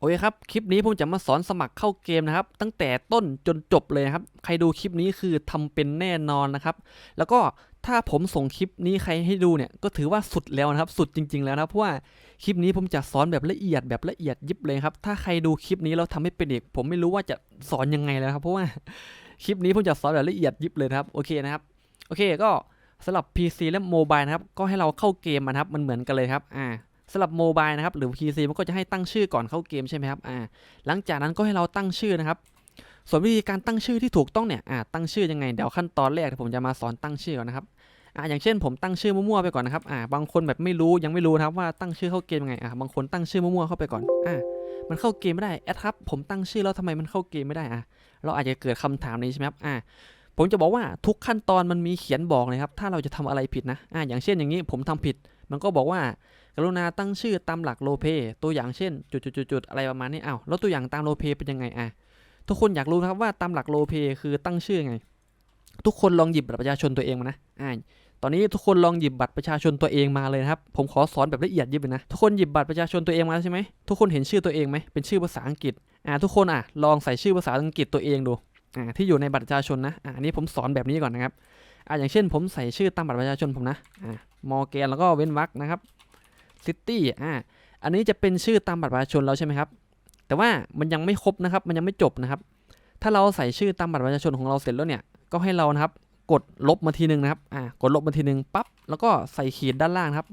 โอเคครับ คลิปนี้ผมจะมาสอนสมัครเข้าเกมนะครับ ตั้งแต่ต้นจนจบเลยครับ ใครดูคลิปนี้คือทำเป็นแน่นอนนะครับ แล้วก็ถ้าผมส่งคลิปนี้ใครให้ดูเนี่ยก็ถือว่าสุดแล้วนะครับ สุดจริง ๆ แล้วนะเพราะว่าคลิปนี้ผมจะสอนแบบละเอียดแบบละเอียดยิบเลยครับ ถ้าใครดูคลิปนี้แล้วทำให้เป็นอีกผมไม่รู้ว่าจะสอนยังไงแล้วครับ เพราะว่าคลิปนี้ผมจะสอนแบบละเอียดยิบเลยครับ โอเคนะครับ โอเคก็สำหรับ PC และโมบายนะครับ ก็ให้เราเข้าเกมนะครับ มันเหมือนกันเลยครับ อ่า สำหรับโมบายนะครับหรือ PC มันก็จะให้ตั้งชื่อก่อนเข้าเกมใช่ไหมครับอ่าหลังจากนั้นก็ให้เราตั้งชื่อนะครับ ส่วนวิธีการตั้งชื่อที่ถูกต้องเนี่ยอ่าตั้งชื่อยังไงเดี๋ยวขั้นตอนแรกผมจะมาสอนตั้งชื่อก่อนนะครับอ่าอย่างเช่นผมตั้งชื่อมั่วๆไปก่อนนะครับอ่าบางคนแบบไม่รู้ยังไม่รู้นะครับว่าตั้งชื่อเข้าเกมยังไงอ่าบางคนตั้งชื่อมั่วๆเข้าไปก่อนอ่ามันเข้าเกมไม่ได้แอดครับผมตั้งชื่อแล้วทำไมมันเข้าเกมไม่ได้อะเราอาจจะเกิดคำถามนี้ใช่ไหมครับอ่าผมจะบอกว่าทุกขั้นตอนมันมีเขียนบอกเลยครับ ถ้าเราจะทำอะไรผิดนะอ่าอย่างเช่นอย่างนี้ผมทำผิด มันก็บอกว่า กรุณาตั้งชื่อตามหลักโลเปตัวอย่างเช่น จุดๆๆอะไรประมาณนี้อ้าวแล้วตัวอย่างตามโลเปเป็นยังไงอะทุกคนอยากรู้นะครับว่าตามหลักโลเปคือตั้งชื่อไง ทุกคนลองหยิบบัตรประชาชนตัวเองมานะอ่าตอนนี้ทุกคนลองหยิบบัตรประชาชนตัวเองมาเลยนะครับ ผมขอสอนแบบละเอียดยิบเลยนะ ทุกคนหยิบบัตรประชาชนตัวเองมาแล้วใช่ไหมทุกคนเห็นชื่อตัวเองไหมเป็นชื่อภาษาอังกฤษ อ่า ทุกคนอะลองใส่ชื่อภาษาอังกฤษตัวเองดู อ่า ที่อยู่ในบัตรประชาชนนะ อ่าอันนี้ผมสอนแบบนี้ก่อนนะครับ อ่าอย่างเช่นผมใส่ชื่อตามบัตรประชาชนผมนะอ่ามอร์แกนแล้วก็เว้นวรรคนะครับซิตี้อ่าอันนี้จะเป็นชื่อตามบัตรประชาชนแล้วใช่ไหมครับ แต่ว่ามันยังไม่ครบนะครับ มันยังไม่จบนะครับ ถ้าเราใส่ชื่อตามบัตรประชาชนของเราเสร็จแล้วเนี่ย ก็ให้เรานะครับ กดลบมาทีหนึ่งนะครับ อ่า กดลบมาทีหนึ่งปั๊บ แล้วก็ใส่ขีดด้านล่างครับ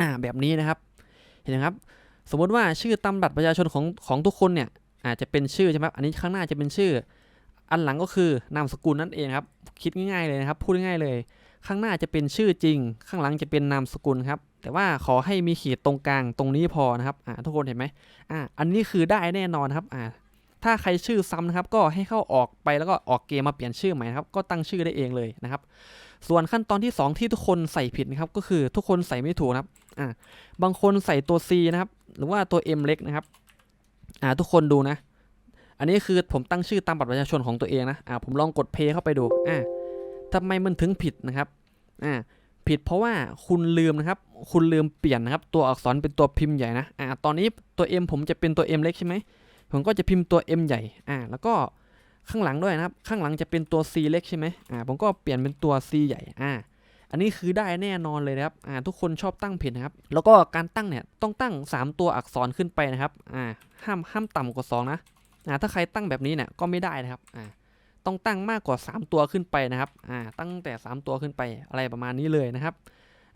อ่า แบบนี้นะครับ เห็นไหมครับ สมมติว่าชื่อตามบัตรประชาชนของของทุกคนเนี่ย อาจจะเป็นชื่อใช่ไหมครับอันนี้ข้างหน้าจะเป็นชื่อ อันหลังก็คือนามสกุลนั่นเองครับ คิดง่ายๆเลยนะครับ พูดง่ายๆเลย ข้างหน้าจะเป็นชื่อจริง ข้างหลังจะเป็นนามสกุลครับ แต่ว่าขอให้มีขีดตรงกลางตรงนี้พอนะครับอ่าทุกคนเห็นไหมอ่าอันนี้คือได้แน่นอนครับอ่าถ้าใครชื่อซ้ำนะครับ ก็ให้เข้าออกไปแล้วก็ออกเกมมาเปลี่ยนชื่อใหม่นะครับ ก็ตั้งชื่อได้เองเลยนะครับ ส่วนขั้นตอนที่ 2 ที่ทุกคนใส่ผิดนะครับ ก็คือทุกคนใส่ไม่ถูกนะครับอ่าบางคนใส่ตัว C นะครับ หรือว่าตัว M เล็กนะครับอ่าทุกคนดูนะ อันนี้คือผมตั้งชื่อตามบัตรประชาชนของตัวเองนะ อ่า ผมลองกดเพย์เข้าไปดู อ่าทำไมมันถึงผิดนะครับ อ่า ผิดเพราะว่าคุณลืมนะครับ คุณลืมเปลี่ยนนะครับ ตัวอักษรเป็นตัวพิมพ์ใหญ่นะ อ่า ตอนนี้ตัว M ผมจะเป็นตัว M เล็กใช่ไหม ผมก็จะพิมพ์ตัว M ใหญ่ อ่า แล้วก็ข้างหลังด้วยนะครับ ข้างหลังจะเป็นตัว C เล็กใช่ไหมอ่า ผมก็เปลี่ยนเป็นตัว C ใหญ่ อ่า อันนี้คือได้แน่นอนเลยนะครับ อ่า ทุกคนชอบตั้งผิดนะครับ แล้วก็การตั้งเนี่ยต้องตั้ง 3 ตัวอักษรขึ้นไปนะครับ อ่า ห้ามห้ามต่ำกว่า 2 นะ อ่าถ้าใครตั้งแบบนี้เนี่ยก็ไม่ได้นะครับอ่าต้องตั้งมากกว่า 3 ตัวขึ้นไปนะครับอ่าตั้งแต่ 3 ตัวขึ้นไปอะไรประมาณนี้เลยนะครับ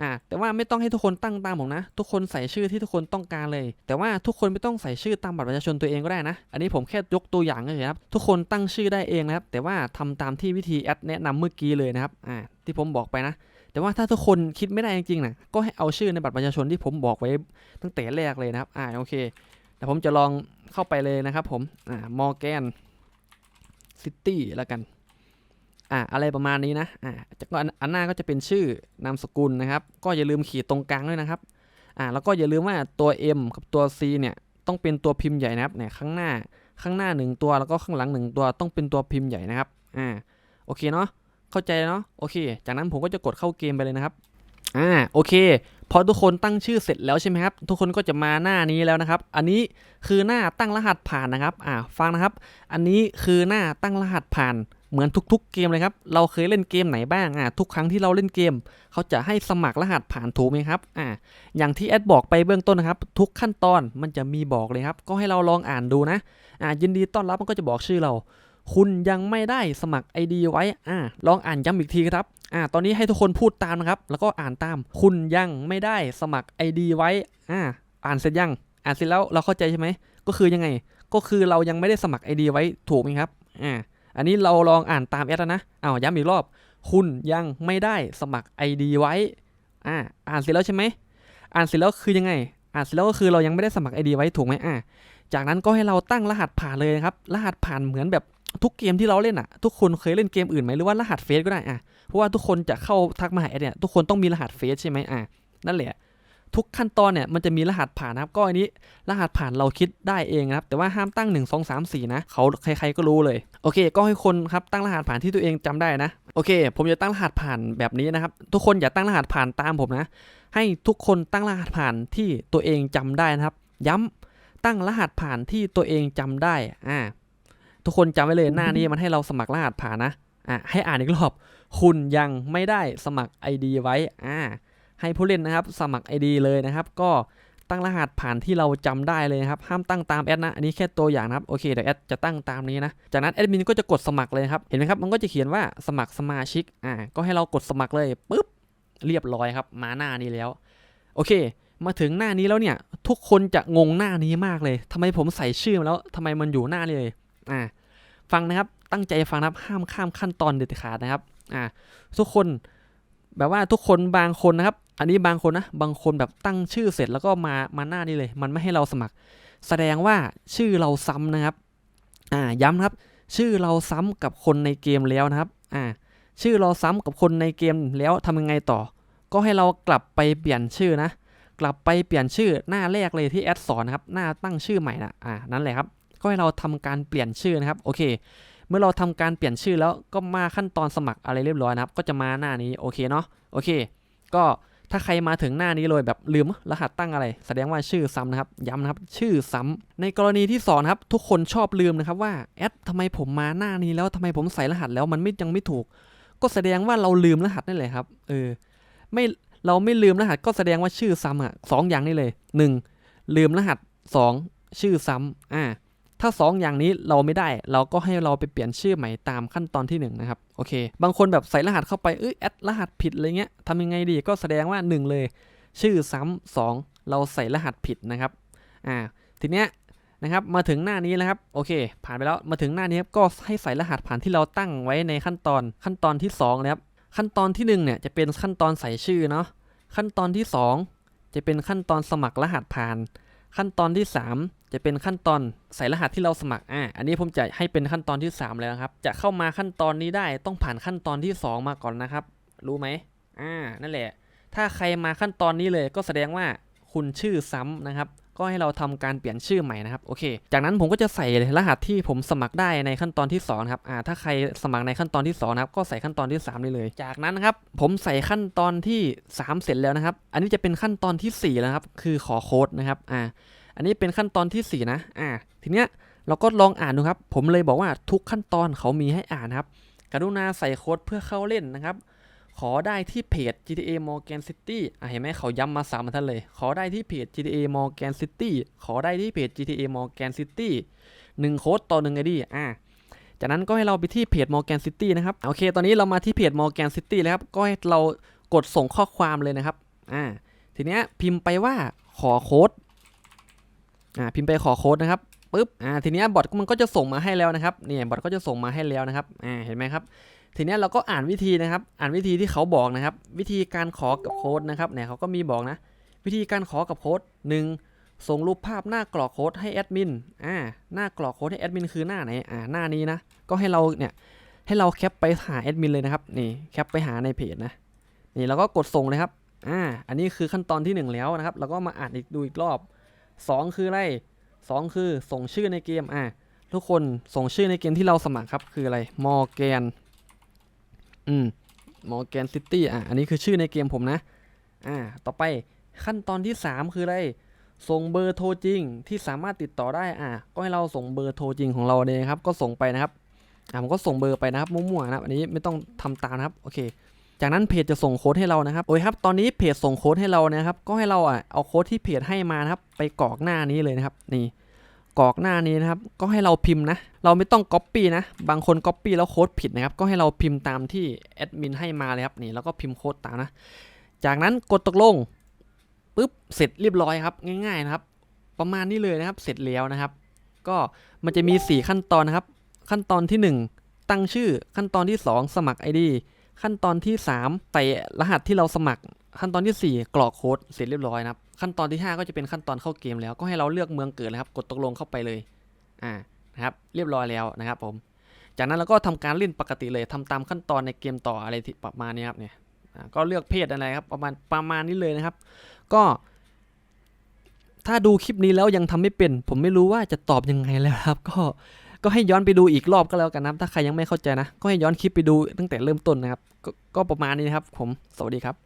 อ่าแต่ว่าไม่ต้องให้ทุกคนตั้งตามผมนะ ทุกคนใส่ชื่อที่ทุกคนต้องการเลย แต่ว่าทุกคนไม่ต้องใส่ชื่อตามบัตรประชาชนตัวเองก็ได้นะ อันนี้ผมแค่ยกตัวอย่างเลยครับ ทุกคนตั้งชื่อได้เองนะครับ แต่ว่าทำตามที่วิธีแอดแนะนำเมื่อกี้เลยนะครับ อ่า ที่ผมบอกไปนะ แต่ว่าถ้าทุกคนคิดไม่ได้จริงๆนะก็ให้เอาชื่อในบัตรประชาชนที่ผมบอกไว้ตั้งแต่แรกเลยนะครับ อ่า โอเค แต่ผมจะลองเข้าไปเลยนะครับผม อ่ามอร์แกนซิตี้แล้วกัน อ่าอะไรประมาณนี้นะ อ่าจากก็อันหน้าก็จะเป็นชื่อนามสกุลนะครับ ก็อย่าลืมขีดตรงกลางด้วยนะครับ อ่า แล้วก็อย่าลืมว่าตัว M กับตัว C เนี่ยต้องเป็นตัวพิมพ์ใหญ่นะครับ เนี่ยข้างหน้า ข้างหน้าหนึ่งตัว แล้วก็ข้างหลังหนึ่งตัว ต้องเป็นตัวพิมพ์ใหญ่นะครับ อ่า โอเคเนาะ เข้าใจเนาะ โอเค จากนั้นผมก็จะกดเข้าเกมไปเลยนะครับ อ่าโอเคพอทุกคนตั้งชื่อเสร็จแล้วใช่ไหมครับ ทุกคนก็จะมาหน้านี้แล้วนะครับ อันนี้คือหน้าตั้งรหัสผ่านนะครับอ่าฟังนะครับ อันนี้คือหน้าตั้งรหัสผ่านเหมือนทุกๆเกมเลยครับ เราเคยเล่นเกมไหนบ้างอ่าทุกครั้งที่เราเล่นเกม เขาจะให้สมัครรหัสผ่านถูกไหมครับอ่าอย่างที่แอดบอกไปเบื้องต้นนะครับ ทุกขั้นตอนมันจะมีบอกเลยครับ ก็ให้เราลองอ่านดูนะอ่ายินดีต้อนรับมันก็จะบอกชื่อเรา คุณยังไม่ได้สมัคร ID ไว้อ่าลองอ่านย้ำอีกทีครับอ่าตอนนี้ให้ทุกคนพูดตามนะครับ แล้วก็อ่านตาม คุณยังไม่ได้สมัคร ID ไว้อ่าอ่านเสร็จยัง อ่านเสร็จแล้วเราเข้าใจใช่ไหม ก็คือยังไง ก็คือเรายังไม่ได้สมัคร ID ไว้ถูกไหมครับอ่าอันนี้เราลองอ่านตามแอดแล้วนะอ้าวย้ำอีกรอบ คุณยังไม่ได้สมัคร ID ไว้อ่าอ่านเสร็จแล้วใช่ไหมอ่านเสร็จแล้วคือยังไง อ่านเสร็จแล้วก็คือเรายังไม่ได้สมัคร ID ไว้ถูกไหมอ่าจากนั้นก็ให้เราตั้งรหัสผ่านเลยนะครับ รหัสผ่านเหมือนแบบ ทุกเกมที่เราเล่นอะ ทุกคนเคยเล่นเกมอื่นไหมหรือว่ารหัสเฟซก็ได้อะเพราะว่าทุกคนจะเข้าทักมาหาแอดเนี่ยทุกคนต้องมีรหัสเฟซใช่ไหมอะนั่นแหละทุกขั้นตอนเนี่ยมันจะมีรหัสผ่านนะครับ ก็อันนี้รหัสผ่านเราคิดได้เองนะครับ แต่ว่าห้ามตั้ง 1 2 3 4 นะเขาใครๆก็รู้เลย โอเค ก็ให้คนครับตั้งรหัสผ่านที่ตัวเองจำได้นะ โอเค ผมจะตั้งรหัสผ่านแบบนี้นะครับ ทุกคนอย่าตั้งรหัสผ่านตามผมนะ ให้ทุกคนตั้งรหัสผ่านที่ตัวเองจำได้นะครับ ย้ำตั้งรหัสผ่านที่ตัวเองจำได้อ่า ทุกคนจำไว้เลยหน้านี้มันให้เราสมัครรหัสผ่านนะอ่าให้อ่านอีกรอบ คุณยังไม่ได้สมัคร ID ไว้อ่าให้ผู้เล่นนะครับ สมัคร ID เลยนะครับ ก็ตั้งรหัสผ่านที่เราจำได้เลยนะครับ ห้ามตั้งตามแอดนะ อันนี้แค่ตัวอย่างนะครับ โอเค เดี๋ยวแอดจะตั้งตามนี้นะ จากนั้นแอดมินก็จะกดสมัครเลยครับ เห็นไหมครับ มันก็จะเขียนว่าสมัครสมาชิก อ่า ก็ให้เรากดสมัครเลยปุ๊บ เรียบร้อยครับ มาหน้านี้แล้ว โอเค มาถึงหน้านี้แล้วเนี่ย ทุกคนจะงงหน้านี้มากเลยทำไมผมใส่ชื่อมาแล้วทำไมมันอยู่หน้านี้เลย อ่าฟังนะครับตั้งใจฟังนะครับห้ามข้ามขั้นตอนเด็ดขาดนะครับอ่าทุกคนแบบว่าทุกคนบางคนนะครับ อันนี้บางคนนะบางคนแบบตั้งชื่อเสร็จแล้วก็มามาหน้านี้เลย มันไม่ให้เราสมัคร แสดงว่าชื่อเราซ้ำนะครับอ่าย้ำนะครับ ชื่อเราซ้ำกับคนในเกมแล้วนะครับอ่าชื่อเราซ้ำกับคนในเกมแล้วทำยังไงต่อ ก็ให้เรากลับไปเปลี่ยนชื่อนะ กลับไปเปลี่ยนชื่อหน้าแรกเลยที่แอดสอนนะครับหน้าตั้งชื่อใหม่นะอ่านั่นแหละครับ ก็ให้เราทำการเปลี่ยนชื่อนะครับโอเค เมื่อเราทำการเปลี่ยนชื่อแล้วก็มาขั้นตอนสมัครอะไรเรียบร้อยนะครับ ก็จะมาหน้านี้โอเคเนาะโอเค ก็ถ้าใครมาถึงหน้านี้เลยแบบลืมรหัสตั้งอะไร แสดงว่าชื่อซ้ำนะครับ ย้ำนะครับ ชื่อซ้ำในกรณีที่สอนครับ ทุกคนชอบลืมนะครับว่าแอดทำไมผมมาหน้านี้แล้วทำไมผมใส่รหัสแล้วมันไม่ยังไม่ถูก ก็แสดงว่าเราลืมรหัสนั่นแหละครับเออไม่เราไม่ลืมรหัสก็แสดงว่าชื่อซ้ำอะสองอย่างนี้เลยหนึ่งลืมรหัสสองชื่อซ้ำอ่า ถ้าสองอย่างนี้เราไม่ได้เราก็ให้เราไปเปลี่ยนชื่อใหม่ตามขั้นตอนที่หนึ่งนะครับโอเค บางคนแบบใส่รหัสเข้าไปเอ้ยแอดรหัสผิดอะไรเงี้ยทำยังไงดีก็แสดงว่าหนึ่งเลย ชื่อซ้ำสองเราใส่รหัสผิดนะครับอ่าทีเนี้ยนะครับมาถึงหน้านี้แล้วครับโอเค ผ่านไปแล้วมาถึงหน้านี้ครับก็ให้ใส่รหัสผ่านที่เราตั้งไว้ในขั้นตอนขั้นตอนที่สองนะครับขั้นตอนที่หนึ่งเนี่ยจะเป็นขั้นตอนใส่ชื่อเนาะขั้นตอนที่ 2 จะเป็นขั้นตอนสมัครรหัสผ่าน ขั้นตอนที่ 3 จะเป็นขั้นตอนใส่รหัสที่เราสมัคร อ่า อันนี้ผมจะให้เป็นขั้นตอนที่ 3 แล้วนะครับ จะเข้ามาขั้นตอนนี้ได้ต้องผ่านขั้นตอนที่ 2 มาก่อนนะครับ รู้ไหม อ่า นั่นแหละ ถ้าใครมาขั้นตอนนี้เลยก็แสดงว่าคุณชื่อซ้ำนะครับ ก็ให้เราทำการเปลี่ยนชื่อใหม่นะครับ โอเค จากนั้นผมก็จะใส่รหัสที่ผมสมัครได้ในขั้นตอนที่2นะครับ อ่า ถ้าใครสมัครในขั้นตอนที่2นะครับ ก็ใส่ขั้นตอนที่3ได้เลย จากนั้นนะครับ ผมใส่ขั้นตอนที่ 3 เสร็จแล้วนะครับ อันนี้จะเป็นขั้นตอนที่4แล้วครับ คือขอโค้ดนะครับ อ่า อันนี้เป็นขั้นตอนที่ 4 นะ อ่า ทีเนี้ยเราก็ลองอ่านดูครับ ผมเลยบอกว่าทุกขั้นตอนเขามีให้อ่านครับ กรุณาใส่โค้ดเพื่อเข้าเล่นนะครับ ขอได้ที่เพจ GTA Morgan City อะเห็นไหมเขาย้ำมาสามบรรทัดเลย ขอได้ที่เพจ GTA Morgan City ขอได้ที่เพจ GTA Morgan City หนึ่งโค้ดต่อหนึ่งไอดีอะจากนั้นก็ให้เราไปที่เพจ Morgan City นะครับ โอเค ตอนนี้เรามาที่เพจ Morgan City แล้วครับ ก็ให้เรากดส่งข้อความเลยนะครับ อ่า ทีเนี้ยพิมพ์ไปว่าขอโค้ด อ่าพิมพ์ไปขอโค้ดนะครับปึ๊บอ่าทีเนี้ยบอทมันก็จะส่งมาให้แล้วนะครับเนี่ยบอทก็จะส่งมาให้แล้วนะครับอ่าเห็นไหมครับ ทีเนี้ยเราก็อ่านวิธีนะครับ อ่านวิธีที่เขาบอกนะครับ วิธีการขอกับโค้ดนะครับเนี่ยเขาก็มีบอกนะ วิธีการขอกับโค้ดหนึ่งส่งรูปภาพหน้ากรอกโค้ดให้แอดมินอ่าหน้ากรอกโค้ดให้แอดมินคือหน้าไหนอ่าหน้านี้นะก็ให้เราเนี่ยให้เราแคปไปหาแอดมินเลยนะครับนี่แคปไปหาในเพจนะนี่เราก็กดส่งเลยครับอ่าอันนี้คือขั้นตอนที่หนึ่งแล้วนะครับเราก็มาอ่านอีกดูอีกรอบ สองคืออะไรสองคือส่งชื่อในเกมอ่าทุกคนส่งชื่อในเกมที่เราสมัครครับคืออะไรมอร์แกนอืมมอร์แกนซิตี้อะอันนี้คือชื่อในเกมผมนะอ่าต่อไปขั้นตอนที่ 3 คืออะไรส่งเบอร์โทรจริงที่สามารถติดต่อได้อ่าก็ให้เราส่งเบอร์โทรจริงของเราเลยครับ ก็ส่งไปนะครับอ่าผมก็ส่งเบอร์ไปนะครับมั่วๆนะครับอันนี้ไม่ต้องทำตามนะครับโอเค จากนั้นเพจจะส่งโค้ดให้เรานะครับโอ้ยครับตอนนี้เพจส่งโค้ดให้เรานะครับก็ให้เราอะเอาโค้ดที่เพจให้มานะครับไปกรอกหน้านี้เลยนะครับนี่กรอกหน้านี้นะครับก็ให้เราพิมพ์นะเราไม่ต้องก๊อปปี้นะบางคน Copy แล้วโค้ดผิดนะครับก็ให้เราพิมพ์ตามที่แอดมินให้มาเลยครับนี่แล้วก็พิมพ์โค้ดตามนะจากนั้นกดตกลงปุ๊บเสร็จเรียบร้อยครับง่ายๆนะครับ ประมาณนี้เลยนะครับเสร็จแล้วนะครับ ก็มันจะมี 4 ขั้นตอนนะครับ ขั้นตอนที่ 1 ตั้งชื่อขั้นตอนที่ 2 สมัคร ID ขั้นตอนที่ 3 ใส่รหัสที่เราสมัคร ขั้นตอนทีสี่ 4 กรอกโค้ดเสร็จเรียบร้อยนะครับ ขั้นตอนที่ 5 ก็จะเป็นขั้นตอนเข้าเกมแล้วก็ให้เราเลือกเมืองเกิดนะครับ กดตกลงเข้าไปเลยอ่านะครับเรียบร้อยแล้วนะครับผม จากนั้นเราก็ทำการเล่นปกติเลยทำตามขั้นตอนในเกมต่ออะไรที่ประมาณนี้ครับเนี่ยก็เลือกเพศอะไรครับประมาณประมาณนี้เลยนะครับ ก็ ถ้าดูคลิปนี้แล้วยังทำไม่เป็น ผมไม่รู้ว่าจะตอบยังไงแล้วครับ ก็ ก็ให้ย้อนไปดูอีกรอบก็แล้วกันนะถ้าใครยังไม่เข้าใจนะ ก็ให้ย้อนคลิปไปดูตั้งแต่เริ่มต้นนะครับกก็ประมาณนี้นะครับผมสวัสดีครับ